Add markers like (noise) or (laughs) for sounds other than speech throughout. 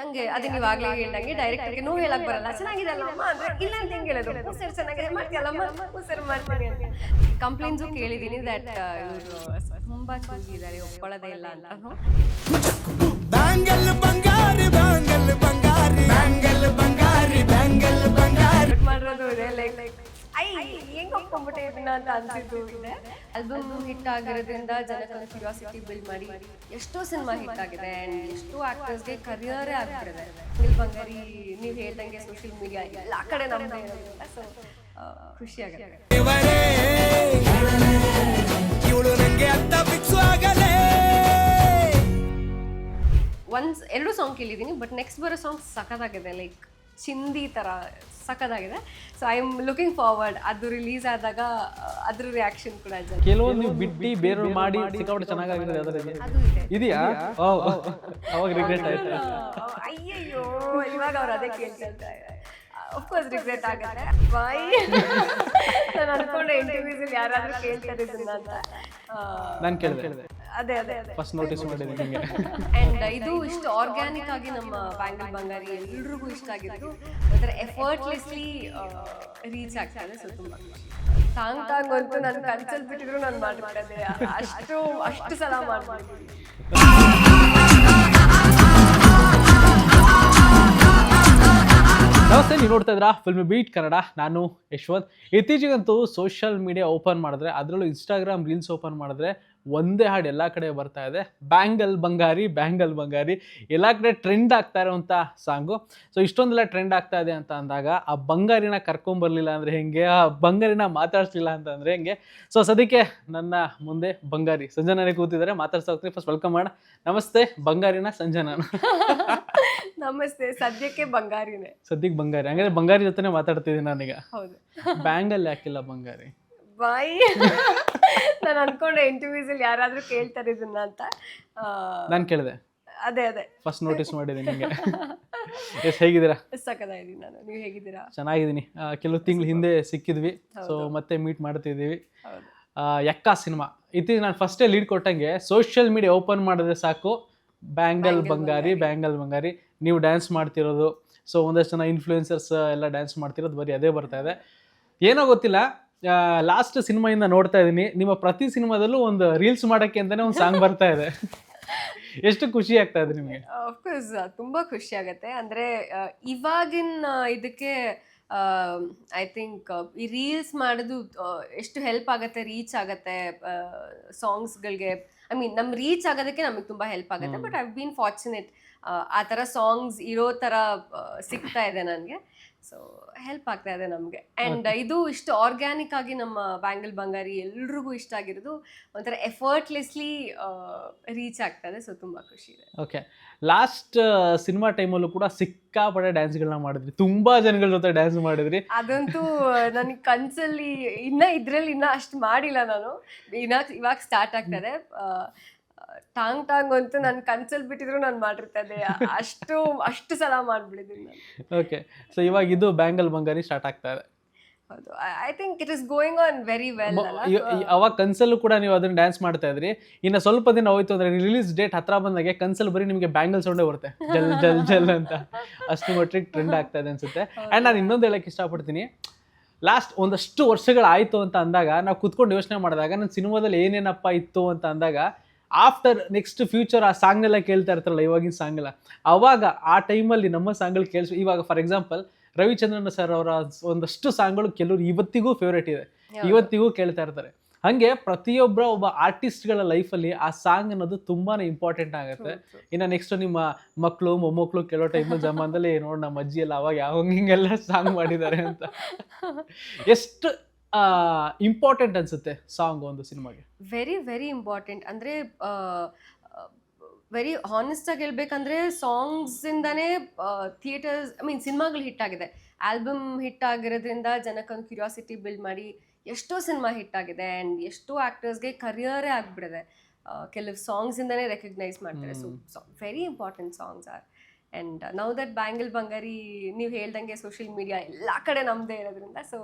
ನಂಗೆ ಅದು ನೀವು ಆಗ್ಲೇ ಹೇಳ್ದಂಗೆ ಡೈರೆಕ್ಟ್ ನೋ ಹೇಳಕ್ ಬರಲ್ಲ. ಚೆನ್ನಾಗಿದೆ ಅಲ್ಲ ಅಮ್ಮ ಅಂದ್ರೆ ಇಲ್ಲ ಅಂತ ಹೆಂಗ್ ಹೇಳೋದು. ಹ್ಞೂ ಸರ್ ಚೆನ್ನಾಗಿದೆ. ಮಾಡ್ತೀಯಲ್ಲಮ್ಮ ಹ್ಞೂ ಸರ್ ಮಾಡ್ತೀನಿ ಅಂತ. ಕಂಪ್ಲೇಂಟ್ಸು ಕೇಳಿದ್ದೀನಿ ದಟ್ ಇವರು ತುಂಬಾ ಚೂಸಿ ಇದ್ದಾರೆ ಒಪ್ಕೊಳ್ಳೋದೇ ಇಲ್ಲ ಅಂತ. ಬ್ಯಾಂಗಲ್ ಬಂಗಾರಿ ಬ್ಯಾಂಗಲ್ ಬಂಗಾರಿ ಬ್ಯಾಂಗಲ್ ಬಂಗಾರಿ. ಬ್ಯಾಂಗಲ್ ಬಂಗಾರಿ ಮಾಡಿರೋದು ಇದೆ ಲೈಕ್ ಲೈಕ್ ಹೆಂಗ್ ಹೋಗ್ಕೊಂಡ್ಬಿಟ್ಟೆ ಇದನ್ನ ಅಂತ ಅನ್ಸಿದ್ದು ಇದೆ? ಆಲ್ಬಮ್ ಹಿಟ್ ಆಗಿರೋದ್ರಿಂದ ಜನಕ್ಕೆ ಕ್ಯೂರಿಯಾಸಿಟಿ ಬಿಲ್ಡ್ ಮಾಡಿ ಎಷ್ಟೋ ಸಿನಿಮಾ ಹಿಟ್ ಆಗಿದೆ ಅಂಡ್ ಎಷ್ಟೋ ಆಕ್ಟರ್ಸ್ಗೆ ಕರಿಯರೇ ಆಗ್ಬಿಟ್ಟಿದೆ. ನಿಲ್ ಬಂಗಾರಿ ನೀವು ಹೇಳ್ದಂಗೆ ಸೋಷಿಯಲ್ ಮೀಡಿಯಾ ಎಲ್ಲ ಕಡೆ ನಮ್ಮದೇ ಇರೋದ್ರಿಂದ ಸೊ ಖುಷಿ ಆಗುತ್ತೆ. ಒನ್ಸ್ ಎರಡು ಸಾಂಗ್ ಕೇಳಿದೀನಿ ಬಟ್ ನೆಕ್ಸ್ಟ್ ಬರೋ ಸಾಂಗ್ ಸಖತ್ತಾಗಿದೆ ಲೈಕ್ ಚಿಂದಿ ಥರ ಸಖತ್ತಾಗಿದೆ. So I am looking forward ಅದು ರಿಲೀಸ್ ಆದಾಗ ಅದ್ರ ರಿಯಾಕ್ಷನ್ ಕೂಡ ಕೆಲವೊಂದು ನೀವು ಬಿಟ್ಟು ಬೇರೆಯವ್ರು ಮಾಡಿ ಸಿಕ್ಕಾಪಟ್ಟೆ ಚೆನ್ನಾಗಿರೋದು ಅದರಲ್ಲಿ. ಅದು ಇದೆ. ಇದೆಯಾ. ಅವಾಗ ರಿಗ್ರೆಟ್ ಆಯ್ತು. ಅಯ್ಯಯ್ಯೋ ಇವಾಗ ಅವ್ರು ಅದೇ ಕೇಳ್ತಾ ಇದ್ದಾರೆ. ಅಫ್ಕೋರ್ಸ್ ರಿಗ್ರೆಟ್ ಆಗುತ್ತೆ. ಬಾಯ್ ನಾನು ಅನ್ಕೊಂಡೆ ಇಂಟರ್ವ್ಯೂಸಲ್ಲಿ ಯಾರಾದರೂ ಕೇಳ್ತಾರೆ ಇದನ್ನ ಅಂತ. ನಾನು ಕೇಳಿದೆ. ಅದೇ ಅದೇ ಅದೇ. ಫಸ್ಟ್ ನೋಟಿಸ್ ಮಾಡಿದ್ದೀನಿ ನಿಮಗೆ. ಅಂಡ್ ಇದು ಇಷ್ಟು ಆರ್ಗ್ಯಾನಿಕ್ ಆಗಿ ನಮ್ಮ ಬ್ಯಾಂಗಲ್ ಬಂಗಾರಿ ಎಲ್ರಿಗೂ ಇಷ್ಟ ಆಗಿದ್ದು ಅದರ ಎಫರ್ಟ್ಲೆಸ್ಲಿ ರೀಚ್ ಆಗ್ತಾ ಇದೆ ಸೊ ತುಂಬ ಸಾಂಗ್ ತಾಂಗ್ ಅಂತೂ ನನ್ನ ಕನ್ಸಲ್ ಬಿಟ್ಟಿದ್ರು ನಾನು ಮಾಡ್ಬಿಟ್ಟದೆ ಅಷ್ಟು ಅಷ್ಟು ಸಲ ಮಾಡ್ಬಿಟ್ಟಿದ್ದೀನಿ ನಮಸ್ತೆ ನೀವು ನೋಡ್ತಾ ಇದ್ರಾ ಫಿಲ್ಮ್ ಬೀಟ್ ಕನ್ನಡ ನಾನು ಯಶವಂತ್. ಇತ್ತೀಚೆಗಂತೂ ಸೋಷಿಯಲ್ ಮೀಡಿಯಾ ಓಪನ್ ಮಾಡಿದ್ರೆ ಅದರಲ್ಲೂ ಇನ್ಸ್ಟಾಗ್ರಾಮ್ ರೀಲ್ಸ್ ಓಪನ್ ಮಾಡಿದ್ರೆ ಒಂದೇ ಹಾಡು ಎಲ್ಲ ಕಡೆ ಬರ್ತಾ ಇದೆ. ಬ್ಯಾಂಗಲ್ ಬಂಗಾರಿ ಬ್ಯಾಂಗಲ್ ಬಂಗಾರಿ. ಎಲ್ಲ ಕಡೆ ಟ್ರೆಂಡ್ ಆಗ್ತಾ ಇರೋವಂಥ ಸಾಂಗು. ಸೊ ಇಷ್ಟೊಂದೆಲ್ಲ ಟ್ರೆಂಡ್ ಆಗ್ತಾ ಇದೆ ಅಂತ ಅಂದಾಗ ಆ ಬಂಗಾರಿನ ಕರ್ಕೊಂಬರ್ಲಿಲ್ಲ ಅಂದರೆ ಹೆಂಗೆ? ಆ ಬಂಗಾರಿನ ಮಾತಾಡ್ಸಲಿಲ್ಲ ಅಂತಂದರೆ ಹೆಂಗೆ? ಸೊ ಸದ್ಯಕ್ಕೆ ನನ್ನ ಮುಂದೆ ಬಂಗಾರಿ. ಸಂಜನಾನೇ ಕೂತಿದ್ದಾರೆ. ಮಾತಾಡ್ಸ್ತಾ ಹೋಗ್ತೀನಿ ಫಸ್ಟ್ ವೆಲ್ಕಮ್ ಮಾಡ ನಮಸ್ತೆ ಬಂಗಾರಿನ ಸಂಜನಾನ (laughs) ನಮಸ್ತೆ ಸದ್ಯಕ್ಕೆ ಬಂಗಾರಿನೇ. ಸದ್ಯಕ್ಕೆ ಬಂಗಾರಿ. ಹಂಗಾದ್ರೆ ಬಂಗಾರಿ ಜೊತೆ ಮಾತಾಡ್ತಿದ್ದೀನಿ ನಾನೀಗ. ಹೌದು. ಬ್ಯಾಂಗಲ್ ಯಾಕಿಲ್ಲ ಬಂಗಾರಿ? ಬಾಯ್ ನಾನು ಅನ್ಕೊಂಡೆ ಇಂಟರ್ವ್ಯೂಸ್ ಅಲ್ಲಿ ಯಾರಾದ್ರೂ ಕೇಳ್ತಾರೆ ಇದನ್ನ ಅಂತ. ನಾನು ಕೇಳಿದೆ. ಅದೇ ಅದೇ. ಫಸ್ಟ್ ನೋಟಿಸ್ ಮಾಡಿದೆ ನಿಮಗೆ ಎಸ್ ಹೇಗಿದ್ದೀರಾ? ಸಕ್ಕದಾಗಿದ್ದೀನಿ ನಾನು. ನೀವು ಹೇಗಿದ್ದೀರಾ? ಚೆನ್ನಾಗಿದ್ದೀನಿ. ಕೆಲವು ತಿಂಗಳು ಹಿಂದೆ ಸಿಕ್ಕಿದ್ವಿ. ಸೊ ಮತ್ತೆ ಮೀಟ್ ಮಾಡ್ತಿದ್ದೀವಿ. ಯಕ್ಕ ಸಿನಿಮಾ ಇತ್ತೀಚೆಗೆ ನಾನು ಫಸ್ಟೇ ಲೀಡ್ ಕೊಟ್ಟಂಗೆ ಸೋಷಿಯಲ್ ಮೀಡಿಯಾ ಓಪನ್ ಮಾಡಿದ್ರೆ ಸಾಕು. ಬ್ಯಾಂಗಲ್ ಬಂಗಾರಿ ಬ್ಯಾಂಗಲ್ ಬಂಗಾರಿ. ನೀವು ಡ್ಯಾನ್ಸ್ ಮಾಡ್ತಿರೋದು. ಸೊ ಒಂದಷ್ಟು ಜನ ಇನ್ಫ್ಲೂಯೆನ್ಸರ್ಸ್ ಎಲ್ಲ ಡ್ಯಾನ್ಸ್ ಮಾಡ್ತಿರೋದು. ಬರೀ ಅದೇ ಬರ್ತಾ ಇದೆ. ಏನೋ ಗೊತ್ತಿಲ್ಲ. ಲಾಸ್ಟ್ ಇಂದ ನೋಡ್ತಾ ಇದ್ದೀನಿ ನಿಮ್ಮ ಪ್ರತಿ ಸಿನಿಮಾದಲ್ಲೂ ಒಂದು ರೀಲ್ಸ್ ಮಾಡಕ್ಕೆ ಅಂತಾನೆ ಒಂದು ಸಾಂಗ್ ಬರ್ತಾ ಇದೆ. (laughs) ಎಷ್ಟು ಖುಷಿ ಆಗ್ತಾ ಇದೆ ನಿಮಗೆ? ಅಫ್ಕೋರ್ಸ್ ತುಂಬಾ ಖುಷಿ ಆಗತ್ತೆ. ಅಂದ್ರೆ ಇವಾಗಿನ ಇದಕ್ಕೆ ಐ ಥಿಂಕ್ ಈ ರೀಲ್ಸ್ ಮಾಡೋದು ಎಷ್ಟು ಹೆಲ್ಪ್ ಆಗುತ್ತೆ ರೀಚ್ ಆಗುತ್ತೆ ಸಾಂಗ್ಸ್ಗಳಿಗೆ ಐ ಮೀನ್ ನಮ್ಮ ರೀಚ್ ಆಗೋದಕ್ಕೆ ನಮಗೆ ತುಂಬಾ ಹೆಲ್ಪ್ ಆಗುತ್ತೆ ಬಟ್ ಐ ಬೀನ್ ಫಾರ್ಚುನೇಟ್ ಆ ಥರ ಸಾಂಗ್ಸ್ ಇರೋ ಥರ ಸಿಗ್ತಾ ಇದೆ ನನಗೆ. ಸೊ ಹೆಲ್ಪ್ ಆಗ್ತಾ ಇದೆ ನಮಗೆ. ಆ್ಯಂಡ್ ಇದು ಇಷ್ಟು ಆರ್ಗ್ಯಾನಿಕ್ ಆಗಿ ನಮ್ಮ ಬ್ಯಾಂಗಲ್ ಬಂಗಾರಿ ಎಲ್ರಿಗೂ ಇಷ್ಟ ಆಗಿರೋದು ಒಂಥರ ಎಫರ್ಟ್ಲೆಸ್ಲಿ ರೀಚ್ ಆಗ್ತದೆ ಸೊ ತುಂಬಾ ಖುಷಿ ಇದೆ. ಓಕೆ ಲಾಸ್ಟ್ ಸಿನಿಮಾ ಟೈಮಲ್ಲೂ ಕೂಡ ಸಿಕ್ಕಾಪಟ್ಟೆ ಡ್ಯಾನ್ಸ್ಗಳನ್ನ ಮಾಡಿದ್ರಿ. ತುಂಬಾ ಜನಗಳ ಜೊತೆ ಡ್ಯಾನ್ಸ್ ಮಾಡಿದ್ರಿ. ಅದಂತೂ ನನಗೆ ಕನ್ಸಲ್ಲಿ ಇನ್ನ ಇದ್ರಲ್ಲಿ ಇನ್ನ ಅಷ್ಟು ಮಾಡಿಲ್ಲ ನಾನು. ಇನ್ನ ಇವಾಗ ಸ್ಟಾರ್ಟ್ ಆಗ್ತದೆ ಟಾಂಗ್ ಟಾಂಗ್ ಅಂತೂ ನನ್ನ ಕನ್ಸಲ್ಲಿ ಬಿಟ್ಟಿದ್ರು ನಾನು ಮಾಡಿರ್ತದೆ ಅಷ್ಟು ಅಷ್ಟು ಸಲ ಮಾಡ್ಬಿಟ್ಟಿದ್ದೀನಿ ನಾನು. ಓಕೆ ಸೊ ಇವಾಗ ಇದು ಬ್ಯಾಂಗಲ್ ಬಂಗಾರಿ ಸ್ಟಾರ್ಟ್ ಆಗ್ತಾ ಇದೆ. ಹೌದು. I think it is going on very well ಅವಾಗ ಕನ್ಸಲ್ಲೂ ಕೂಡ ನೀವು ಅದನ್ನ ಡ್ಯಾನ್ಸ್ ಮಾಡ್ತಾ ಇದ್ರಿ. ಇನ್ನು ಸ್ವಲ್ಪ ದಿನ ಹೋಯ್ತು ಅಂದ್ರೆ ರಿಲೀಸ್ ಡೇಟ್ ಹತ್ರ ಬಂದಾಗೆ ಕನ್ಸಲ್ ಬರೀ ನಿಮಗೆ ಬ್ಯಾಂಗಲ್ ಸೌಂಡೇ ಬರುತ್ತೆ. ಜಲ್ ಜಲ್ ಜಲ್ ಅಂತ. ಅಷ್ಟು ಮಟ್ಟಿಗೆ ಟ್ರೆಂಡ್ ಆಗ್ತಾ ಇದೆ ಅನ್ಸುತ್ತೆ. ಆ್ಯಂಡ್ ನಾನು ಇನ್ನೊಂದು ಹೇಳಕ್ಕೆ ಇಷ್ಟಪಡ್ತೀನಿ. ಲಾಸ್ಟ್ ಒಂದಷ್ಟು ವರ್ಷಗಳಾಯಿತು ಅಂತ ಅಂದಾಗ ನಾವು ಕುತ್ಕೊಂಡು ಯೋಚನೆ ಮಾಡಿದಾಗ ನನ್ನ ಸಿನಿಮಾದಲ್ಲಿ ಏನೇನಪ್ಪ ಇತ್ತು ಅಂತ ಅಂದಾಗ ಆಫ್ಟರ್ ನೆಕ್ಸ್ಟ್ ಫ್ಯೂಚರ್ ಆ ಸಾಂಗ್ನೆಲ್ಲ ಕೇಳ್ತಾ ಇರ್ತಾರಲ್ಲ ಇವಾಗಿನ ಸಾಂಗ್ ಎಲ್ಲ ಅವಾಗ ಆ ಟೈಮಲ್ಲಿ ನಮ್ಮ ಸಾಂಗ್ಗಳು ಕೇಳಿಸ್ ಇವಾಗ ಫಾರ್ ಎಕ್ಸಾಂಪಲ್ ರವಿಚಂದ್ರನ್ ಸರ್ ಅವರ ಒಂದಷ್ಟು ಸಾಂಗ್ಗಳು ಕೆಲವರು ಇವತ್ತಿಗೂ ಫೇವ್ರೇಟ್ ಇದೆ. ಇವತ್ತಿಗೂ ಕೇಳ್ತಾ ಇರ್ತಾರೆ. ಹಂಗೆ ಪ್ರತಿಯೊಬ್ಬರ ಒಬ್ಬ ಆರ್ಟಿಸ್ಟ್ಗಳ ಲೈಫಲ್ಲಿ ಆ ಸಾಂಗ್ ಅನ್ನೋದು ತುಂಬಾ ಇಂಪಾರ್ಟೆಂಟ್ ಆಗುತ್ತೆ. ಇನ್ನು ನೆಕ್ಸ್ಟ್ ನಿಮ್ಮ ಮಕ್ಕಳು ಮೊಮ್ಮಕ್ಕಳು ಕೆಲವು ಟೈಮ್ ಜಮಾನದಲ್ಲಿ ನೋಡಿ ನಮ್ಮ ಅಜ್ಜಿ ಎಲ್ಲ ಅವಾಗ ಯಾವ ಹಿಂಗೆಲ್ಲ ಸಾಂಗ್ ಮಾಡಿದ್ದಾರೆ ಅಂತ. ಎಷ್ಟು (laughs) ಇಂಪಾರ್ಟೆಂಟ್ ಅನ್ಸುತ್ತೆ ಸಾಂಗ್ ಒಂದು ಸಿನಿಮಾಗೆ. ವೆರಿ ವೆರಿ ಇಂಪಾರ್ಟೆಂಟ್ ಅಂದರೆ ವೆರಿ ಹಾನೆಸ್ಟ್ ಆಗಿ ಹೇಳ್ಬೇಕಂದ್ರೆ ಸಾಂಗ್ಸಿಂದನೇ ಥಿಯೇಟರ್ಸ್ ಐ ಮೀನ್ ಸಿನಿಮಾಗಳು ಹಿಟ್ ಆಗಿದೆ. ಆಲ್ಬಮ್ ಹಿಟ್ ಆಗಿರೋದ್ರಿಂದ ಜನಕ್ಕೊಂದು ಕ್ಯೂರಿಯಾಸಿಟಿ ಬಿಲ್ಡ್ ಮಾಡಿ ಎಷ್ಟೋ ಸಿನಿಮಾ ಹಿಟ್ ಆಗಿದೆ ಆ್ಯಂಡ್ ಎಷ್ಟೋ ಆ್ಯಕ್ಟರ್ಸ್ಗೆ ಕರಿಯರೇ ಆಗಿಬಿಡಿದೆ ಕೆಲವು ಸಾಂಗ್ಸಿಂದನೇ ರೆಕಗ್ನೈಸ್ ಮಾಡ್ತಾರೆ. So very important songs are and now that bangle Bangari ನೀವು ಹೇಳ್ದಂಗೆ ಸೋಷಿಯಲ್ ಮೀಡಿಯಾ ಎಲ್ಲ ಕಡೆ ನಮ್ಮದೇ ಇರೋದ್ರಿಂದ ಸೊ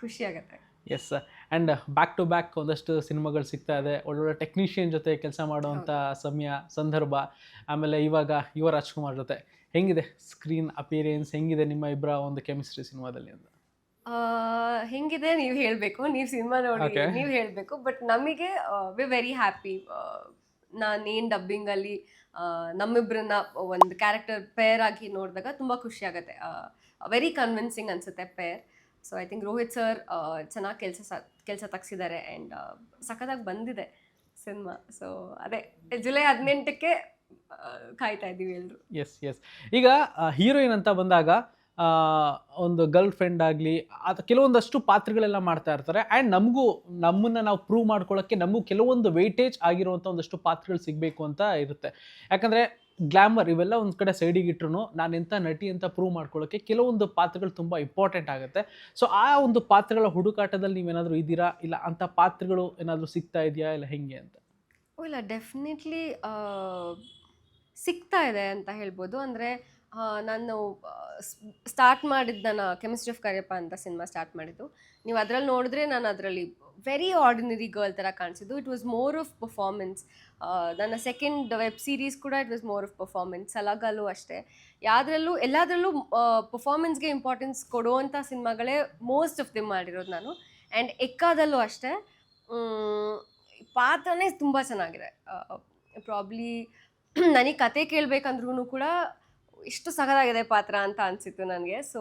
ಖುಷಿ ಆಗುತ್ತೆ yes and back to back ಒಂದಷ್ಟು ಸಿನಿಮಾಗಳು ಸಿಗ್ತಾ ಇದೆ. ಒಳ್ಳೊಳ್ಳೆ ಟೆಕ್ನಿಷಿಯನ್ ಜೊತೆ ಕೆಲಸ ಮಾಡುವಂಥ ಸಮಯ ಸಂದರ್ಭ ಆಮೇಲೆ ಇವಾಗ ಯುವ ರಾಜ್ಕುಮಾರ್ ಜೊತೆ. ಹೆಂಗಿದೆ ಸ್ಕ್ರೀನ್ ಅಪಿಯರೆನ್ಸ್ ಹೆಂಗಿದೆ ನಿಮ್ಮ ಇಬ್ಬರ ಒಂದು ಕೆಮಿಸ್ಟ್ರಿ ಸಿನಿಮಾದಲ್ಲಿ ಅಂತ? ಹೆಂಗಿದೆ ನೀವು ಹೇಳಬೇಕು. ನೀವು ಸಿನಿಮಾ ನೋಡಿ. ನೀವು ಹೇಳಬೇಕು. ಬಟ್ ನಮಗೆ ವಿ ವೆರಿ ಹ್ಯಾಪಿ ನಾನೇನು ಡಬ್ಬಿಂಗಲ್ಲಿ ನಮ್ಮಿಬ್ಬರನ್ನ ಒಂದು ಕ್ಯಾರೆಕ್ಟರ್ ಪೇರ್ ಆಗಿ ನೋಡಿದಾಗ ತುಂಬ ಖುಷಿ ಆಗುತ್ತೆ ವೆರಿ ಕನ್ವಿನ್ಸಿಂಗ್ ಅನ್ಸುತ್ತೆ pair so I think Rohit sir ಚೆನ್ನಾಗಿ ಕೆಲಸ ಕೆಲಸ ತಗ್ಸಿದ್ದಾರೆ ಆ್ಯಂಡ್ ಸಖತ್ತಾಗಿ ಬಂದಿದೆ ಸಿನಿಮಾ. ಸೊ ಅದೇ, ಜುಲೈ ಹದಿನೆಂಟಕ್ಕೆ ಕಾಯ್ತಾ ಇದ್ದೀವಿ ಎಲ್ಲರೂ ಎಸ್ ಎಸ್ ಈಗ ಹೀರೋಯಿನ್ ಅಂತ ಬಂದಾಗ ಒಂದು ಗರ್ಲ್ ಫ್ರೆಂಡ್ ಆಗಲಿ ಅದು ಕೆಲವೊಂದಷ್ಟು ಪಾತ್ರಗಳೆಲ್ಲ ಮಾಡ್ತಾ ಇರ್ತಾರೆ ಆ್ಯಂಡ್ ನಮಗೂ, ನಮ್ಮನ್ನು ನಾವು ಪ್ರೂವ್ ಮಾಡ್ಕೊಳ್ಳೋಕ್ಕೆ ನಮಗೂ ಕೆಲವೊಂದು ವೆಯ್ಟೇಜ್ ಆಗಿರುವಂಥ ಒಂದಷ್ಟು ಪಾತ್ರಗಳು ಸಿಗಬೇಕು ಅಂತ ಇರುತ್ತೆ. ಯಾಕಂದರೆ ಗ್ಲಾಮರ್ ಇವೆಲ್ಲ ಒಂದು ಕಡೆ ಸೈಡಿಗೆ ಇಟ್ರು ನಾನು ಎಂಥ ನಟಿ ಅಂತ ಪ್ರೂವ್ ಮಾಡ್ಕೊಳ್ಳೋಕ್ಕೆ ಕೆಲವೊಂದು ಪಾತ್ರಗಳು ತುಂಬ ಇಂಪಾರ್ಟೆಂಟ್ ಆಗುತ್ತೆ. ಸೊ ಆ ಒಂದು ಪಾತ್ರಗಳ ಹುಡುಕಾಟದಲ್ಲಿ ನೀವೇನಾದರೂ ಇದ್ದೀರಾ? ಇಲ್ಲ ಅಂಥ ಪಾತ್ರಗಳು ಏನಾದರೂ ಸಿಗ್ತಾ ಇದೆಯಾ? ಇಲ್ಲ ಹೆಂಗೆ ಅಂತ? ಇಲ್ಲ ಡೆಫಿನೆಟ್ಲಿ ಸಿಗ್ತಾ ಇದೆ ಅಂತ ಹೇಳ್ಬೋದು. ಅಂದರೆ ನಾನು ಸ್ಟಾರ್ಟ್ ಮಾಡಿದ್ದು ನಾನು ಕೆಮಿಸ್ಟ್ರಿ ಆಫ್ ಕರಿಯಪ್ಪ ಅಂತ ಸಿನಿಮಾ ಸ್ಟಾರ್ಟ್ ಮಾಡಿದ್ದು. ನೀವು ಅದರಲ್ಲಿ ನೋಡಿದ್ರೆ ನಾನು ಅದರಲ್ಲಿ ವೆರಿ ಆರ್ಡಿನರಿ ಗರ್ಲ್ ಥರ ಕಾಣಿಸಿದ್ದು. It was more of performance ನನ್ನ ಸೆಕೆಂಡ್ ವೆಬ್ ಸೀರೀಸ್ ಕೂಡ it was more of performance ಸಲಗಲ್ಲೂ ಅಷ್ಟೇ. ಯಾವುದ್ರಲ್ಲೂ, ಎಲ್ಲದರಲ್ಲೂ ಪರ್ಫಾರ್ಮೆನ್ಸ್ಗೆ ಇಂಪಾರ್ಟೆನ್ಸ್ ಕೊಡುವಂಥ ಸಿನಿಮಾಗಳೇ ಮೋಸ್ಟ್ ಆಫ್ ದಿಮ್ ಮಾಡಿರೋದು ನಾನು. ಆ್ಯಂಡ್ ಎಕ್ಕಾದಲ್ಲೂ ಅಷ್ಟೇ ಪಾತ್ರನೇ ತುಂಬ ಚೆನ್ನಾಗಿದೆ. ಪ್ರಾಬ್ಲಿ (clears throat) ನನಗೆ ಕತೆ ಕೇಳಬೇಕಂದ್ರೂ ಕೂಡ ಇಷ್ಟು ಸಖದಾಗಿದೆ ಪಾತ್ರ ಅಂತ ಅನಿಸಿತ್ತು ನನಗೆ. ಸೊ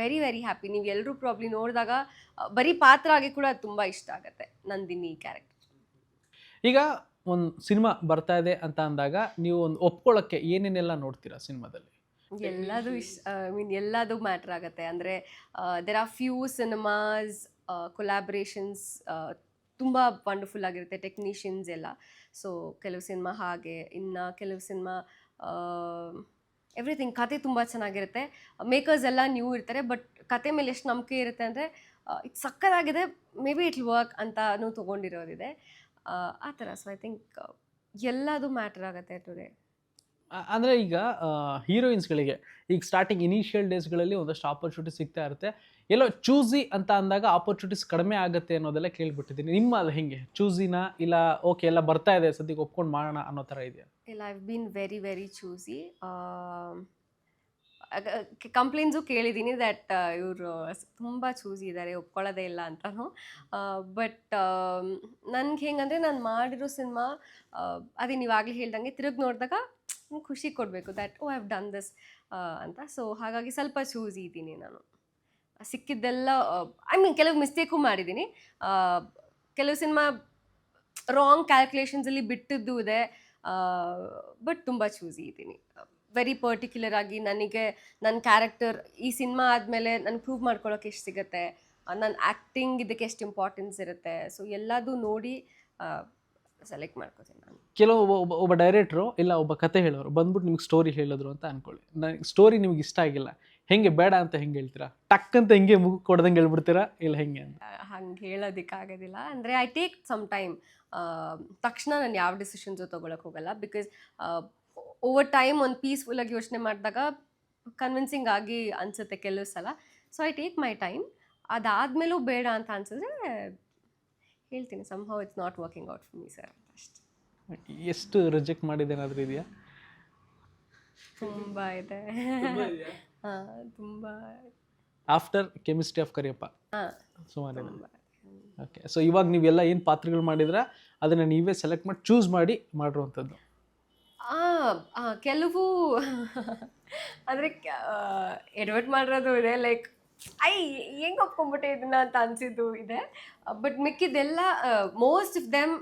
ವೆರಿ ವೆರಿ ಹ್ಯಾಪಿ ನೀವು ಎಲ್ಲರೂ ಪ್ರಾಬ್ಲಿ ನೋಡಿದಾಗ ಬರೀ ಪಾತ್ರ ಆಗಿ ಕೂಡ ತುಂಬ ಇಷ್ಟ ಆಗುತ್ತೆ ನಂದಿನಿ ಕ್ಯಾರೆಕ್ಟರ್ ಈಗ ಒಂದು ಸಿನಿಮಾ ಬರ್ತಾ ಇದೆ ಅಂತ ಅಂದಾಗ ನೀವು ಒಂದು ಒಪ್ಕೊಳ್ಳೋಕ್ಕೆ ಏನೇನೆಲ್ಲ ನೋಡ್ತೀರಾ ಸಿನಿಮಾದಲ್ಲಿ? ಎಲ್ಲದು ಇಷ್ಟ ಐ ಮೀನ್ ಎಲ್ಲದು ಮ್ಯಾಟ್ರ್ ಆಗುತ್ತೆ. ಅಂದರೆ there are few cinemas collaborations ತುಂಬ ವಂಡರ್ಫುಲ್ ಆಗಿರುತ್ತೆ ಟೆಕ್ನಿಷಿಯನ್ಸ್ ಎಲ್ಲ. ಸೊ ಕೆಲವು ಸಿನಿಮಾ ಹಾಗೆ ಇನ್ನು ಕೆಲವು ಸಿನಿಮಾ ಎವ್ರಿಥಿಂಗ್ ಕತೆ ತುಂಬ ಚೆನ್ನಾಗಿರುತ್ತೆ. ಮೇಕರ್ಸ್ ಎಲ್ಲ ನ್ಯೂ ಇರ್ತಾರೆ ಬಟ್ ಕತೆ ಮೇಲೆ ಎಷ್ಟು ನಂಬಿಕೆ ಇರುತ್ತೆ ಅಂದರೆ ಇದು ಸಕ್ಕತ್ತಾಗಿದೆ ಮೇ ಬಿ ಇಟ್ ವರ್ಕ್ ಅಂತಾನು ತೊಗೊಂಡಿರೋದಿದೆ. ಆ, ಥರ. ಸೊ ಐ ಥಿಂಕ್ ಎಲ್ಲದು ಮ್ಯಾಟರ್ ಆಗುತ್ತೆ ಟುಡೇ ಅಂದ್ರೆ ಈಗ ಹೀರೋಯಿನ್ಸ್ಗಳಿಗೆ ಈಗ ಸ್ಟಾರ್ಟಿಂಗ್ ಇನಿಷಿಯಲ್ ಡೇಸ್ಗಳಲ್ಲಿ ಒಂದಷ್ಟು ಆಪರ್ಚುನಿಟಿ ಸಿಗ್ತಾ ಇರುತ್ತೆ. ಎಲ್ಲೋ ಚೂಸಿ ಅಂತ ಅಂದಾಗ ಆಪರ್ಚುನಿಟೀಸ್ ಕಡಿಮೆ ಆಗುತ್ತೆ ಅನ್ನೋದೆಲ್ಲ ಕೇಳ್ಬಿಟ್ಟಿದ್ದೀನಿ. ನಿಮ್ಮ ಅದು ಹೆಂಗೆ? ಚೂಸಿನ ಇಲ್ಲ ಓಕೆ ಎಲ್ಲ ಬರ್ತಾ ಇದೆ, ಸದ್ಯಕ್ಕೆ ಒಪ್ಕೊಂಡು ಮಾಡೋಣ ಅನ್ನೋ ಥರ ಇದೆಯಾ? ಇಲ್ಲ I been very very choosy complaints ಕೇಳಿದ್ದೀನಿ ದ್ಯಾಟ್ ಇವರು ತುಂಬ ಚೂಸಿ ಇದ್ದಾರೆ ಒಪ್ಕೊಳ್ಳೋದೇ ಇಲ್ಲ ಅಂತಲೂ ಬಟ್ ನನಗೆ ಹೆಂಗಂದರೆ ನಾನು ಮಾಡಿರೋ ಸಿನಿಮಾ ಅದೇ ನೀವಾಗಲೇ ಹೇಳ್ದಂಗೆ ತಿರುಗಿ ನೋಡಿದಾಗ ಖುಷಿ ಕೊಡಬೇಕು that oh have done this ಅಂತ. ಸೊ ಹಾಗಾಗಿ ಸ್ವಲ್ಪ ಚೂಸಿ ಇದ್ದೀನಿ ನಾನು. ಸಿಕ್ಕಿದ್ದೆಲ್ಲ ಐ ಮೀನ್ ಕೆಲವು ಮಿಸ್ಟೇಕು ಮಾಡಿದ್ದೀನಿ ಕೆಲವು ಸಿನಿಮಾ ರಾಂಗ್ ಕ್ಯಾಲ್ಕುಲೇಷನ್ಸಲ್ಲಿ ಬಿಟ್ಟಿದ್ದು ಇದೆ. ಬಟ್ ತುಂಬ ಚೂಸಿ ಇದ್ದೀನಿ. ವೆರಿ ಪರ್ಟಿಕ್ಯುಲರ್ ಆಗಿ ನನಗೆ ನನ್ನ ಕ್ಯಾರೆಕ್ಟರ್ ಈ ಸಿನಿಮಾ ಆದಮೇಲೆ ನಾನು ಪ್ರೂವ್ ಮಾಡ್ಕೊಳ್ಳೋಕೆ ಎಷ್ಟು ಸಿಗುತ್ತೆ? ನನ್ನ ಆ್ಯಕ್ಟಿಂಗ್ ಇದಕ್ಕೆ ಎಷ್ಟು ಇಂಪಾರ್ಟೆನ್ಸ್ ಇರುತ್ತೆ? ಸೊ ಎಲ್ಲದೂ ನೋಡಿ ಸೆಲೆಕ್ಟ್ ಮಾಡ್ಕೋತೀನಿ ನಾನು. ಕೆಲವು ಒಬ್ಬ- ಒಬ್ಬ ಡೈರೆಕ್ಟ್ರು ಇಲ್ಲ ಒಬ್ಬ ಕತೆ ಹೇಳೋರು ಬಂದ್ಬಿಟ್ಟು ನಿಮ್ಗೆ ಸ್ಟೋರಿ ಹೇಳಿದ್ರು ಅಂತ ಅನ್ಕೊಳ್ಳಿ. ನನಗೆ ಸ್ಟೋರಿ ನಿಮ್ಗೆ ಇಷ್ಟ ಆಗಿಲ್ಲ. ಹೆಂಗೆ ಬೇಡ ಅಂತ ಹೆಂಗೆ ಹೇಳ್ತೀರಾ? ಟಕ್ ಅಂತ ಹೆಂಗೆ ಮುಗು ಕೊಡ್ದಂಗೆ ಹೇಳ್ಬಿಡ್ತೀರಾ? ಇಲ್ಲ ಹೆಂಗೆ ಅಂತ? ಹಂಗೆ ಹೇಳೋದಕ್ಕಾಗೋದಿಲ್ಲ. ಅಂದರೆ ಐ ಟೇಕ್ ಸಮ್ ಟೈಮ್ ತಕ್ಷಣ ನಾನು ಯಾವ ಡಿಸಿಷನ್ಸು ತೊಗೊಳಕ್ಕೆ ಹೋಗಲ್ಲ. ಬಿಕಾಸ್ ಓವರ್ ಟೈಮ್ ಒಂದು ಪೀಸ್ಫುಲ್ಲಾಗಿ ಯೋಚನೆ ಮಾಡಿದಾಗ ಕನ್ವಿನ್ಸಿಂಗ್ ಆಗಿ ಅನಿಸುತ್ತೆ ಕೆಲವು ಸಲ. So I take my time ಅದಾದಮೇಲೂ ಬೇಡ ಅಂತ ಅನ್ಸಿದ್ರೆ ಹೇಳ್ತೀನಿ. Somehow it's not working out for me sir ಅಷ್ಟೆ. ಎಷ್ಟು ರಿಜೆಕ್ಟ್ ಮಾಡಿದ್ದೇನಾದ್ರೂ ಇದೆಯಾ? ತುಂಬ ಇದೆ. ತುಂಬ. ಆಫ್ಟರ್ ಕೆಮಿಸ್ಟ್ರಿ ಆಫ್ ಕರಿಯಪ್ಪ ಹಾಂ ಸುಮಾರು ಓಕೆ ಸೊ ಇವಾಗ ನೀವೆಲ್ಲ ಏನು ಪಾತ್ರಗಳು ಮಾಡಿದ್ರೆ ಅದನ್ನು ನೀವೇ ಸೆಲೆಕ್ಟ್ ಮಾಡಿ ಚೂಸ್ ಮಾಡಿ ಮಾಡಿರುವಂಥದ್ದು. ಕೆಲವು ಅಂದರೆ ಎಡ್ವರ್ಟ್ ಮಾಡಿರೋದು ಇದೆ ಲೈಕ್ ಐ ಹೆಂಗೆ ಒಪ್ಕೊಂಬಿಟ್ಟೆ ಇದನ್ನ ಅಂತ ಅನಿಸಿದ್ದು ಇದೆ. ಬಟ್ ಮಿಕ್ಕಿದೆಲ್ಲ ಮೋಸ್ಟ್ ಆಫ್ ದೆಮ್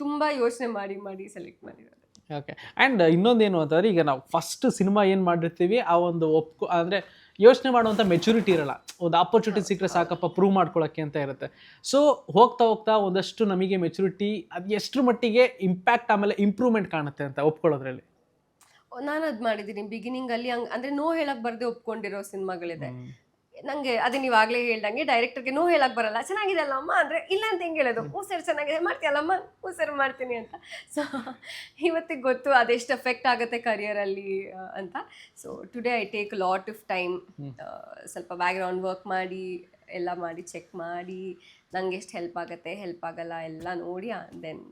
ತುಂಬ ಯೋಚನೆ ಮಾಡಿ ಮಾಡಿ ಸೆಲೆಕ್ಟ್ ಮಾಡಿರೋದು. ಓಕೆ ಆ್ಯಂಡ್ ಇನ್ನೊಂದೇನು ಅಂತಂದರೆ ಈಗ ನಾವು ಫಸ್ಟ್ ಸಿನಿಮಾ ಏನು ಮಾಡಿರ್ತೀವಿ ಆ ಒಂದು ಒಪ್ಕೊ ಅಂದರೆ ಯೋಚನೆ ಮಾಡುವಂಥ ಮೆಚುರಿಟಿ ಇರಲ್ಲ. ಒಂದು ಆಪರ್ಚುನಿಟಿ ಸಿಕ್ಕರೆ ಸಾಕಪ್ಪ ಪ್ರೂವ್ ಮಾಡ್ಕೊಳ್ಳೋಕ್ಕೆ ಅಂತ ಇರುತ್ತೆ. ಸೊ ಹೋಗ್ತಾ ಹೋಗ್ತಾ ಒಂದಷ್ಟು ನಮಗೆ ಮೆಚುರಿಟಿ ಅದು ಎಷ್ಟರ ಮಟ್ಟಿಗೆ ಇಂಪ್ಯಾಕ್ಟ್ ಆಮೇಲೆ ಇಂಪ್ರೂವ್ಮೆಂಟ್ ಕಾಣುತ್ತೆ ಅಂತ ಒಪ್ಕೊಳ್ಳೋದ್ರಲ್ಲಿ? ನಾನು ಅದು ಮಾಡಿದ್ದೀನಿ. ಬಿಗಿನಿಂಗಲ್ಲಿ ಹಂಗೆ ಅಂದರೆ ನೋ ಹೇಳಕ್ಕೆ ಬರದೆ ಒಪ್ಕೊಂಡಿರೋ ಸಿನಿಮಾಗಳಿದೆ ನನಗೆ ಅದೇ ನೀವು ಆಗಲೇ ಹೇಳ್ದಂಗೆ ಡೈರೆಕ್ಟರ್ಗೆ ನೋ ಹೇಳಕ್ ಬರಲ್ಲ. ಚೆನ್ನಾಗಿದೆ ಅಲ್ಲ ಅಮ್ಮ ಅಂದರೆ ಇಲ್ಲ ಅಂತ ಹೆಂಗೆ ಹೇಳೋದು? ಹ್ಞೂ ಸರ್ ಚೆನ್ನಾಗಿದೆ. ಮಾಡ್ತೀಯಲ್ಲಮ್ಮ ಹ್ಞೂ ಸರ್ ಮಾಡ್ತೀನಿ ಅಂತ. ಸೊ ಇವತ್ತಿಗೆ ಗೊತ್ತು ಅದೆಷ್ಟು ಎಫೆಕ್ಟ್ ಆಗುತ್ತೆ ಕರಿಯರಲ್ಲಿ ಅಂತ. So today I take lot of time ಸ್ವಲ್ಪ ಬ್ಯಾಕ್ಗ್ರೌಂಡ್ ವರ್ಕ್ ಮಾಡಿ ಎಲ್ಲ ಮಾಡಿ ಚೆಕ್ ಮಾಡಿ ನಂಗೆ ಎಷ್ಟು ಹೆಲ್ಪ್ ಆಗುತ್ತೆ ಹೆಲ್ಪ್ ಆಗಲ್ಲ ಎಲ್ಲ ನೋಡಿ ದೆನ್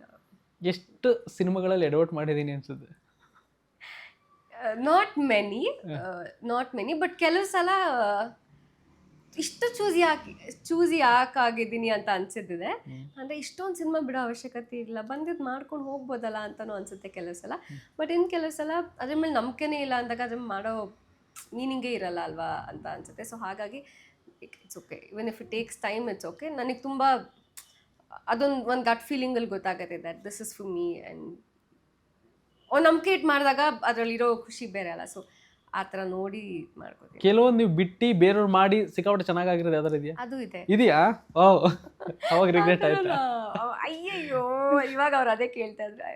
ಎಷ್ಟು ಸಿನಿಮಾಗಳಲ್ಲಿ ಎಡವಟ್ ಮಾಡಿದ್ದೀನಿ ಅನ್ಸುತ್ತೆ? Not many not many but ಕೆಲವು ಸಲ ಇಷ್ಟು ಚೂಸಿ ಯಾಕೆ ಚೂಸಿ ಯಾಕೆ ಆಗಿದ್ದೀನಿ ಅಂತ ಅನ್ಸಿದ್ದಿದೆ. ಅಂದರೆ ಇಷ್ಟೊಂದು ಸಿನಿಮಾ ಬಿಡೋ ಅವಶ್ಯಕತೆ ಇಲ್ಲ. ಬಂದಿದ್ದು ಮಾಡ್ಕೊಂಡು ಹೋಗ್ಬೋದಲ್ಲ ಅಂತಲೂ ಅನ್ಸುತ್ತೆ ಕೆಲವು ಸಲ ಬಟ್ ಇನ್ನು ಕೆಲವು ಸಲ ಅದ್ರ ಮೇಲೆ ನಂಬಿಕೆನೇ ಇಲ್ಲ ಅಂದಾಗ ಅದ್ರ ಮಾಡೋ ಮೀನಿಂಗೇ ಇರಲ್ಲ ಅಲ್ವಾ ಅಂತ ಅನ್ಸುತ್ತೆ. ಸೊ ಹಾಗಾಗಿ it's okay even if it takes time it's okay ನನಗೆ ತುಂಬ ಅದೊಂದು ಒಂದು ಗಟ್ ಫೀಲಿಂಗಲ್ಲಿ ಗೊತ್ತಾಗುತ್ತೆ that this is for me and ನಂಬಿಕೆ ಇಟ್ಟು ಮಾಡಿದಾಗ ಅದರಲ್ಲಿರೋ ಖುಷಿ ಬೇರೆ ಅಲ್ಲ. ಸೊ ಆ ಥರ ನೋಡಿ ಮಾಡ್ಕೋತೀನಿ ಕೆಲವೊಂದು ನೀವು ಬಿಟ್ಟು ಬೇರೆಯವ್ರು ಮಾಡಿ ಸಿಕ್ಕಾಪಟ್ಟೆ ಚೆನ್ನಾಗಿರೋದು ಯಾವ್ದಾರು ಇದೆಯಾ? ಅದು ಇದೆ. ಇದೆಯಾ? ಓ ಅವಾಗ ರಿಗ್ರೆಟ್ ಆಯ್ತಾ? ಅವ್- ಅಯ್ಯಯ್ಯೋ ಇವಾಗ ಅವ್ರು ಅದೇ ಕೇಳ್ತಾ ಇದ್ರೆ.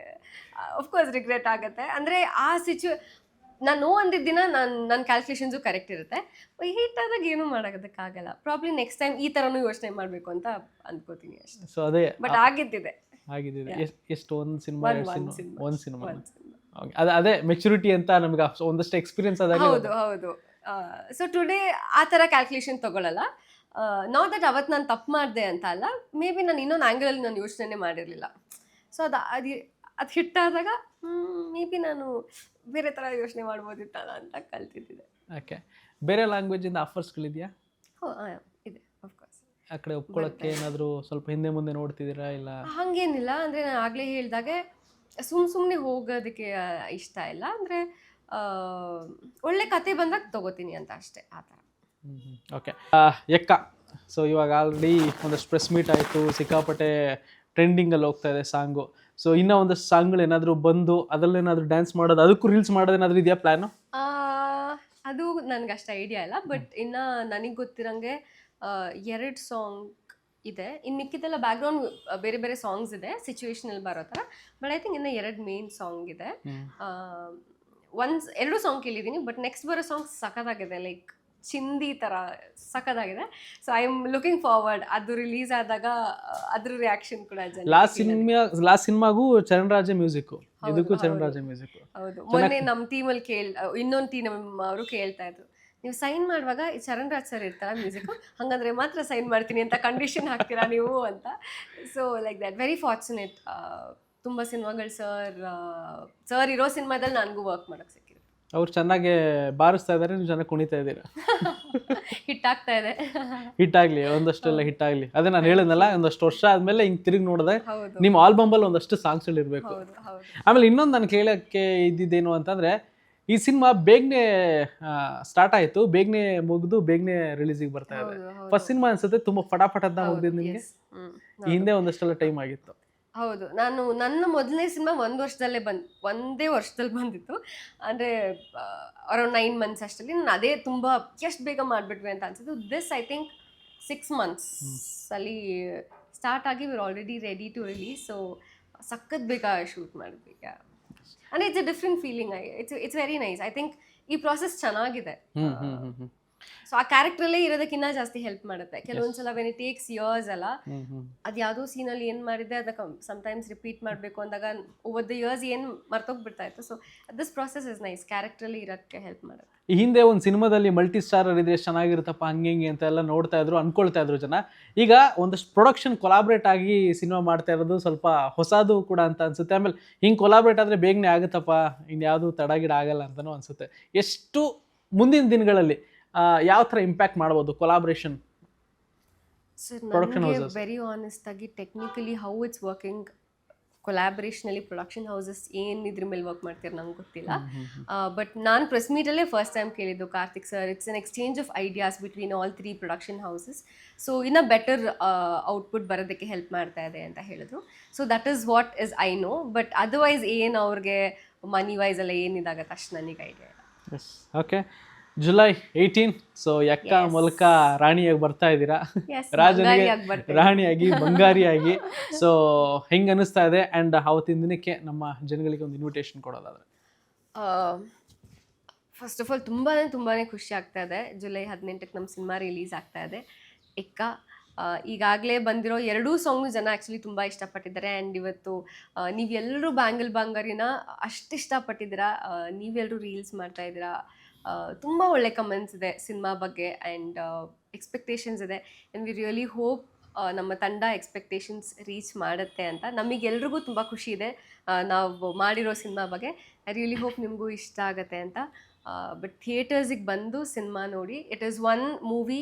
ಅಫ್ಕೋರ್ಸ್ ರಿಗ್ರೆಟ್ ಆಗುತ್ತೆ. ಅಂದರೆ ಆ ಸಿಚು ನಾನು ನೋ ಅಂದಿದ್ದ ದಿನ ನಾನು ನನ್ನ ಕ್ಯಾಲ್ಕುಲೇಷನ್ಸು ಕರೆಕ್ಟ್ ಇರುತ್ತೆ. ಹೀಟ್ ಆದಾಗ ಏನೂ ಮಾಡೋದಕ್ಕಾಗಲ್ಲ ಪ್ರಾಬ್ಲಿ ನೆಕ್ಸ್ಟ್ ಟೈಮ್ ಈ ಥರನೂ ಯೋಚನೆ ಮಾಡಬೇಕು ಅಂತ ಅಂದ್ಕೋತೀನಿ ಅಷ್ಟೇ. ಸೊ ಅದೇ ಬಟ್ ಆಗಿದ್ದಿದೆ. ಆಗಿದೆ ಎಷ್ಟು ಒಂದು ಸಿನಿಮಾ One- ಎರಡು one ಸಿನಿಮಾ? cinema. ಒಂದು ಸಿನಿಮಾ. cinema. ಅದೇ ಅದೇ ಮೆಚುರಿಟಿ ಅಂತ ನಮ್ಗೆ ಒಂದಷ್ಟು ಎಕ್ಸ್ಪೀರಿಯನ್ಸ್ ಅದ ಹೌದು ಹೌದು. ಸೊ ಟುಡೇ ಆ ಥರ ಕ್ಯಾಲ್ಕುಲೇಷನ್ ತಗೊಳ್ಳಲ್ಲ ನಾಟ್ ದಟ್ ಅವತ್ತು ನಾನು ತಪ್ಪು ಮಾಡಿದೆ ಅಂತ ಅಲ್ಲ ಮೇ ಬಿ ನಾನು ಇನ್ನೊಂದು ಆ್ಯಂಗಲಲ್ಲಿ ನಾನು ಯೋಚನೆ ಮಾಡಿರಲಿಲ್ಲ. ಸೊ ಅದು ಅದು ಅದು ಹಿಟ್ಟಾದಾಗ ಮೇ ಬಿ ನಾನು ಬೇರೆ ಥರ ಯೋಚನೆ ಮಾಡ್ಬೋದಿತ್ತಲ್ಲ ಅಂತ ಕಲ್ತಿದ್ದೆ ಓಕೆ ಬೇರೆ ಲ್ಯಾಂಗ್ವೇಜಿಂದ ಆಫರ್ಸ್ಗಳಿದೆಯಾ ಹೋ ಇದೆ ಅಫ್ಕೋರ್ಸ್ ಆ ಕಡೆ ಒಪ್ಕೊಳ್ಳೋಕ್ಕೆ ಏನಾದರೂ ಸ್ವಲ್ಪ ಹಿಂದೆ ಮುಂದೆ ನೋಡ್ತಿದ್ದೀರಾ ಇಲ್ಲ? ಹಾಗೇನಿಲ್ಲ ಅಂದರೆ ನಾನು ಆಗಲೇ ಹೇಳಿದಾಗೆ ಸುಮ್ಮ ಸುಮ್ಮನೆ ಹೋಗೋದಕ್ಕೆ ಇಷ್ಟ ಇಲ್ಲ. ಅಂದರೆ ಒಳ್ಳೆ ಕತೆ ಬಂದಾಗ ತಗೋತೀನಿ ಅಂತ ಅಷ್ಟೇ ಆ ಥರ. ಓಕೆ ಎಕ್ಕ. ಸೊ ಇವಾಗ ಆಲ್ರೆಡಿ ಒಂದಷ್ಟು ಪ್ರೆಸ್ ಮೀಟ್ ಆಯಿತು. ಸಿಕ್ಕಾಪಟ್ಟೆ ಟ್ರೆಂಡಿಂಗಲ್ಲಿ ಹೋಗ್ತಾ ಇದೆ ಸಾಂಗು. ಸೊ ಇನ್ನೂ ಒಂದಷ್ಟು ಸಾಂಗ್ಗಳು ಏನಾದರೂ ಬಂದು ಅದರಲ್ಲೇನಾದರೂ ಡ್ಯಾನ್ಸ್ ಮಾಡೋದು ಅದಕ್ಕೂ ರೀಲ್ಸ್ ಮಾಡೋದೇನಾದರೂ ಇದೆಯಾ ಪ್ಲ್ಯಾನು ಅದು ನನಗೆ ಅಷ್ಟು ಐಡಿಯಾ ಇಲ್ಲ ಬಟ್ ಇನ್ನು ನನಗೆ ಗೊತ್ತಿರೋಂಗೆ ಎರಡು ಸಾಂಗ್ ಇದೆ. ಇನ್ನು ಮಿಕ್ಕಿದ್ದೆಲ್ಲ ಬ್ಯಾಕ್ಗ್ರೌಂಡ್ ಬೇರೆ ಬೇರೆ ಸಾಂಗ್ಸ್ ಇದೆ. ಸಿಚುವೇಶನಲ್ಲಿ ಬರೋ ಥರ. ಬಟ್ ಐ ಥಿಂಕ್ ಇನ್ನು ಎರಡು ಮೇನ್ ಸಾಂಗ್ ಇದೆ. ಒಂದು ಎರಡು ಸಾಂಗ್ ಕೇಳಿದ್ದೀನಿ ಬಟ್ ನೆಕ್ಸ್ಟ್ ಬರೋ ಸಾಂಗ್ ಸಖತ್ತಾಗಿದೆ. ಲೈಕ್ ಚಿಂದಿ ಥರ ಸಖತ್ತಾಗಿದೆ. So I am looking forward ಅದು ರಿಲೀಸ್ ಆದಾಗ ಅದ್ರ ರಿಯಾಕ್ಷನ್ ಕೂಡ ಲಾಸ್ಟ್ ಸಿನಿಮಾ ಲಾಸ್ಟ್ ಸಿನಿಮಾಗೂ ಚರಣರಾಜ ಮ್ಯೂಸಿಕ್ ಇದಕ್ಕೂ ಚರಣರಾಜ ಮ್ಯೂಸಿಕ್ ಹೌದು. ಮೊನ್ನೆ ನಮ್ಮ ಟೀಮಲ್ಲಿ ಕೇಳ್ ಇನ್ನೊಂದು ಟೀಮ್ ಅವರು ಕೇಳ್ತಾ ಇದ್ರು. ನೀವು ಸೈನ್ ಮಾಡುವಾಗ ಈ ಚರಣ್ ರಾಜ್ ಸರ್ ಇರ್ತಾರ ಮ್ಯೂಸಿಕ್ ಹಂಗಂದ್ರೆ ಮಾತ್ರ ಸೈನ್ ಮಾಡ್ತೀನಿ ಅಂತ ಕಂಡೀಷನ್ ಹಾಕ್ತೀರಾ ನೀವು ಅಂತ. So like that very fortunate ತುಂಬ ಸಿನಿಮಾಗಳು ಸರ್ ಸರ್ ಇರೋ ಸಿನಿಮಾದಲ್ಲಿ ನನಗೂ ವರ್ಕ್ ಮಾಡೋಕ್ಕೆ ಸಿಕ್ಕಿದೆ. ಅವ್ರು ಚೆನ್ನಾಗಿ ಬಾರಿಸ್ತಾ ಇದ್ದಾರೆ ನೀವು ಚೆನ್ನಾಗಿ ಕುಣಿತಾ ಇದ್ದೀರಾ? ಹಿಟ್ ಆಗ್ತಾ ಇದೆ. ಹಿಟ್ ಆಗಲಿ ಒಂದಷ್ಟೆಲ್ಲ ಹಿಟ್ ಆಗಲಿ. ಅದೇ ನಾನು ಹೇಳಿದ್ನಲ್ಲ ಒಂದಷ್ಟು ವರ್ಷ ಆದಮೇಲೆ ಹಿಂಗೆ ತಿರುಗಿ ನೋಡಿದೆ ನಿಮ್ಮ ಆಲ್ಬಮಲ್ಲಿ ಒಂದಷ್ಟು ಸಾಂಗ್ಸ್ಗಳು ಇರಬೇಕು ಆಮೇಲೆ ಇನ್ನೊಂದು ನಾನು ಕೇಳೋಕ್ಕೆ ಇದ್ದಿದ್ದೇನು ಅಂತಂದರೆ ಈ ಸಿನಿಮಾ ಬೇಗನೆ ಸ್ಟಾರ್ಟ್ ಆಯ್ತು. ಬೇಗನೆ ಮುಗಿದು ಬೇಗನೆ ರಿಲೀಸಿಗೆ ಬರ್ತಾ ಇದೆ. ಫಸ್ಟ್ ಸಿನಿಮಾ ಅನ್ಸುತ್ತೆ ತುಂಬಾ ಫಟಾಫಟ್ ಅಂತ ಮುಗ್ದಿದ್ದು ನಿಮಗೆ ಈ ಹಿಂದೆ ಒಂದಷ್ಟೆಲ್ಲ ಟೈಮ್ ಆಗಿತ್ತು. ಹೌದು. ನಾನು ನನ್ನ ಮೊದಲನೇ ಸಿನಿಮಾ ಒಂದು ವರ್ಷದಲ್ಲೇ ಬಂದ್ ಒಂದೇ ವರ್ಷದಲ್ಲಿ ಬಂದಿತ್ತು. ಅಂದರೆ ಅರೌಂಡ್ ನೈನ್ ಮಂತ್ಸ್ ಅಷ್ಟರಲ್ಲಿ. ನಾನು ಅದೇ ತುಂಬ ಎಷ್ಟು ಬೇಗ ಮಾಡಿಬಿಟ್ವಿ ಅಂತ ಅನ್ಸಿದ್ದು this I think six months ಅಲ್ಲಿ ಸ್ಟಾರ್ಟ್ ಆಗಿ we're already ready to release so ಸಖತ್ ಬೇಗ ಶೂಟ್ ಮಾಡಿದ್ವಿ ಅಂದರೆ it's a different feeling I it's it's very nice I think ಈ ಪ್ರಾಸೆಸ್ ಚೆನ್ನಾಗಿದೆ ಹ್ಮ್ ಹ್ಮ್ ಹ್ಮ್ ಹ್ಮ್ ಸೊ ಆ ಕ್ಯಾರೆಕ್ಟ್ರಲ್ಲೇ ಇರೋದಕ್ಕಿಂತ ಜಾಸ್ತಿ ಹೆಲ್ಪ್ ಮಾಡುತ್ತೆ. ಕೆಲವೊಂದ್ಸಲ ವೆನ್ ಇಟ್ ಟೇಕ್ಸ್ ಇಯರ್ಸ್ ಅಲ್ಲ ಅದ್ ಯಾವ್ದೋ ಸೀನ್ ಅಲ್ಲಿ ಸೀನಲ್ಲಿ ಏನು ಮಾಡಿದೆ ಅದಕ್ಕೆ ಸಮಟೈಮ್ಸ್ ರಿಪೀಟ್ ಮಾಡಬೇಕು ಅಂದಾಗ ಓವರ್ ದ ಇಯರ್ಸ್ ಏನು ಮರ್ತೋಗ್ಬಿಡ್ತಾ ಇತ್ತು. So this process is nice ಕ್ಯಾರೆಕ್ಟ್ರಲ್ಲಿ ಇರೋಕ್ಕೆ ಹೆಲ್ಪ್ ಮಾಡುತ್ತೆ. ಈ ಹಿಂದೆ ಒಂದು ಸಿನಿಮಾದಲ್ಲಿ ಮಲ್ಟಿ ಸ್ಟಾರ್ ಇದ್ರೆ ಚೆನ್ನಾಗಿರುತ್ತಪ್ಪ ಹಂಗೆ ಹಿಂಗೆ ಅಂತ ಎಲ್ಲ ನೋಡ್ತಾ ಇದ್ರು ಅನ್ಕೊಳ್ತಾ ಇದ್ರು ಜನ. ಈಗ ಒಂದಷ್ಟು ಪ್ರೊಡಕ್ಷನ್ ಕೊಲಾಬ್ರೇಟ್ ಆಗಿ ಸಿನಿಮಾ ಮಾಡ್ತಾ ಇರೋದು ಸ್ವಲ್ಪ ಹೊಸದು ಕೂಡ ಅಂತ ಅನ್ಸುತ್ತೆ. ಆಮೇಲೆ ಹಿಂಗೆ ಕೊಲಾಬ್ರೇಟ್ ಆದರೆ ಬೇಗನೆ ಆಗುತ್ತಪ್ಪ ಇನ್ಯಾವುದು ತಡಗಿಡ ಆಗಲ್ಲ ಅಂತಲೂ ಅನ್ಸುತ್ತೆ. ಎಷ್ಟು ಮುಂದಿನ ದಿನಗಳಲ್ಲಿ ಯಾವ ಥರ ಇಂಪ್ಯಾಕ್ಟ್ ಮಾಡ್ಬೋದು ಕೊಲಾಬ್ರೇಷನ್ ಸರ್ ನನಗೆ ವೆರಿ ಆನೆಸ್ಟ್ ಆಗಿ ಟೆಕ್ನಿಕಲಿ ಹೌ ಇಟ್ಸ್ ವರ್ಕಿಂಗ್ ಕೊಲಾಬ್ರೇಷನಲ್ಲಿ ಪ್ರೊಡಕ್ಷನ್ ಹೌಸಸ್ ಏನು ಇದ್ರ ಮೇಲೆ ವರ್ಕ್ ಮಾಡ್ತಾರೆ ನಂಗೆ ಗೊತ್ತಿಲ್ಲ. ಬಟ್ ನಾನು ಪ್ರೆಸ್ ಮೀಟಲ್ಲೇ ಫಸ್ಟ್ ಟೈಮ್ ಕೇಳಿದ್ದು Karthik sir it's an exchange of ideas between all three production houses so ಇನ್ನೂ ಬೆಟರ್ ಔಟ್ಪುಟ್ ಬರೋದಕ್ಕೆ ಹೆಲ್ಪ್ ಮಾಡ್ತಾ ಇದೆ ಅಂತ ಹೇಳಿದ್ರು. So that is what is I know but otherwise ಏನು ಅವ್ರಿಗೆ ಮನಿ ವೈಸ್ ಎಲ್ಲ ಏನಿದಾಗತ್ತೆ ಅಷ್ಟು ನನಗೆ ಐಡಿಯಾ ಇಲ್ಲ. Okay July eighteen so Ekka. ಮೂಲಕ ರಾಣಿಯಾಗಿ ಬರ್ತಾ ಇದ್ದೀರಾ? ರಾಜ (laughs) ರಾಜನಿಗೆ ರಾಣಿಯಾಗಿ ಬಂಗಾರಿಯಾಗಿ. (laughs) ಸೊ ಹೆಂಗ್ ಅನಿಸ್ತಾ ಇದೆ? ಅಂಡ್ ಅವತ್ತಿನ ದಿನಕ್ಕೆ ನಮ್ಮ ಜನಗಳಿಗೆ ಒಂದು ಇನ್ವಿಟೇಷನ್ ಕೊಡೋದಾದ್ರೆ. ಫಸ್ಟ್ ಆಫ್ ಆಲ್ ತುಂಬಾ ತುಂಬಾ ಖುಷಿ ಆಗ್ತಾ ಇದೆ. ಜುಲೈ ಹದಿನೆಂಟಕ್ಕೆ ನಮ್ಮ ಸಿನಿಮಾ ರಿಲೀಸ್ ಆಗ್ತಾ ಇದೆ. ಎಕ್ಕ ಈಗಾಗಲೇ ಬಂದಿರೋ ಎರಡೂ ಸಾಂಗ್ ಜನ ಆ್ಯಕ್ಚುಲಿ ತುಂಬ ಇಷ್ಟಪಟ್ಟಿದ್ದಾರೆ. ಆ್ಯಂಡ್ ಇವತ್ತು ನೀವೆಲ್ಲರೂ ಬ್ಯಾಂಗಲ್ ಬಂಗಾರಿನ ಅಷ್ಟು ಇಷ್ಟಪಟ್ಟಿದ್ದೀರಾ? ನೀವೆಲ್ಲರೂ ರೀಲ್ಸ್ ಮಾಡ್ತಾ ಇದ್ದೀರಾ? ತುಂಬ ಒಳ್ಳೆ ಕಮೆಂಟ್ಸ್ ಇದೆ ಸಿನಿಮಾ ಬಗ್ಗೆ ಆ್ಯಂಡ್ ಎಕ್ಸ್ಪೆಕ್ಟೇಷನ್ಸ್ ಇದೆ. ಆ್ಯಂಡ್ ವಿ ರಿಯಲಿ ಹೋಪ್ ನಮ್ಮ ತಂಡ ಎಕ್ಸ್ಪೆಕ್ಟೇಷನ್ಸ್ ರೀಚ್ ಮಾಡುತ್ತೆ ಅಂತ. ನಮಗೆಲ್ರಿಗೂ ತುಂಬ ಖುಷಿ ಇದೆ ನಾವು ಮಾಡಿರೋ ಸಿನಿಮಾ ಬಗ್ಗೆ. ಐ ರಿಯಲಿ ಹೋಪ್ ನಿಮಗೂ ಇಷ್ಟ ಆಗುತ್ತೆ ಅಂತ. ಬಟ್ ಥಿಯೇಟರ್ಸಿಗೆ ಬಂದು ಸಿನಿಮಾ ನೋಡಿ it is one movie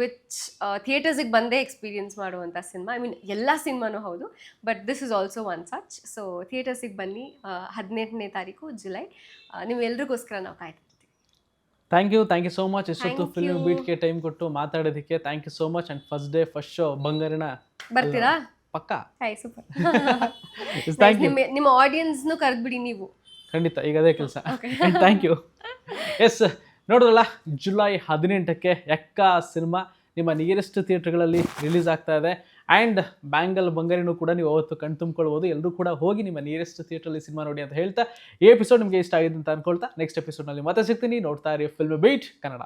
which ಥಿಯೇಟರ್ಸಿಗೆ ಬಂದೇ ಎಕ್ಸ್ಪೀರಿಯನ್ಸ್ ಮಾಡುವಂಥ ಸಿನಿಮಾ. ಐ ಮೀನ್ ಎಲ್ಲ ಸಿನಿಮಾನೂ ಹೌದು but this is also one such so ಥಿಯೇಟರ್ಸಿಗೆ ಬನ್ನಿ ಹದಿನೆಂಟನೇ ತಾರೀಕು ಜುಲೈ. ನೀವೆಲ್ರಿಗೋಸ್ಕರ ನಾವು ಕಾಯ್ತಿರ್ತೀವಿ thank you thank you so much ಇಷ್ಟೊತ್ತು Thank ಫಿಲ್ಮ್. ಬೀಟ್ಗೆ ಟೈಮ್ ಕೊಟ್ಟು ಮಾತಾಡೋದಕ್ಕೆ. Thank you so much and first day first show ಬಂಗಾರಿನ ಬರ್ತೀರಾ? ಪಕ್ಕ? ಹಾಯ್ ಸೂಪರ್ ನಿಮ್ಮ ಆಡಿಯನ್ಸ್ ಕರೆದ್ಬಿಡಿ ನೀವು. ಖಂಡಿತ ಈಗ ಅದೇ ಕೆಲಸ. ಥ್ಯಾಂಕ್ ಯು ಎಸ್ ನೋಡಿದ್ರಲ್ಲ ಜುಲೈ ಹದಿನೆಂಟಕ್ಕೆ ಎಕ್ಕ ಸಿನಿಮಾ ನಿಮ್ಮ ನಿಯರೆಸ್ಟ್ ಥಿಯೇಟರ್ಗಳಲ್ಲಿ ರಿಲೀಸ್ ಆಗ್ತಾ ಇದೆ. ಆ್ಯಂಡ್ ಬ್ಯಾಂಗಲ್ ಬಂಗಾರಿನೂ ಕೂಡ ನೀವು ಅವತ್ತು ಕಣ್ ತುಂಬಿಕೊಳ್ಬೋದು. ಎಲ್ಲರೂ ಕೂಡ ಹೋಗಿ ನಿಮ್ಮ ನಿಯರೆಸ್ಟ್ ಥಿಯೇಟ್ರಲ್ಲಿ ಸಿನಿಮಾ ನೋಡಿ ಅಂತ ಹೇಳ್ತಾ, ಈ ಎಪಿಸೋಡ್ ನಿಮಗೆ ಇಷ್ಟ ಆಗಿದೆ ಅಂತ ಅನ್ಕೊಳ್ತಾ ನೆಕ್ಸ್ಟ್ ಎಪಿಸೋಡ್ನಲ್ಲಿ ಮತ್ತೆ ಸಿಗ್ತೀನಿ. ನೋಡ್ತಾ ಇರಿ ಫಿಲ್ಮ್ ಬೀಟ್ ಕನ್ನಡ